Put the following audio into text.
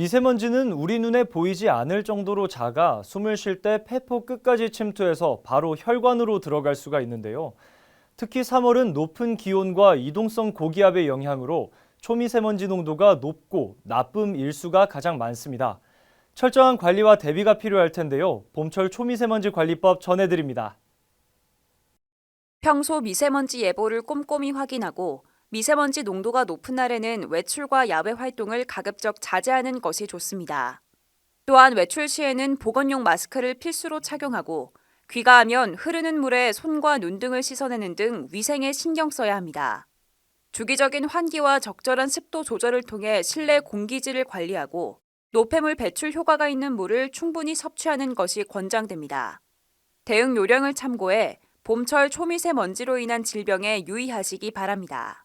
미세먼지는 우리 눈에 보이지 않을 정도로 작아 숨을 쉴 때 폐포 끝까지 침투해서 바로 혈관으로 들어갈 수가 있는데요. 특히 3월은 높은 기온과 이동성 고기압의 영향으로 초미세먼지 농도가 높고 나쁨 일수가 가장 많습니다. 철저한 관리와 대비가 필요할 텐데요. 봄철 초미세먼지 관리법 전해드립니다. 평소 미세먼지 예보를 꼼꼼히 확인하고 미세먼지 농도가 높은 날에는 외출과 야외 활동을 가급적 자제하는 것이 좋습니다. 또한 외출 시에는 보건용 마스크를 필수로 착용하고 귀가하면 흐르는 물에 손과 눈 등을 씻어내는 등 위생에 신경 써야 합니다. 주기적인 환기와 적절한 습도 조절을 통해 실내 공기질을 관리하고 노폐물 배출 효과가 있는 물을 충분히 섭취하는 것이 권장됩니다. 대응 요령을 참고해 봄철 초미세먼지로 인한 질병에 유의하시기 바랍니다.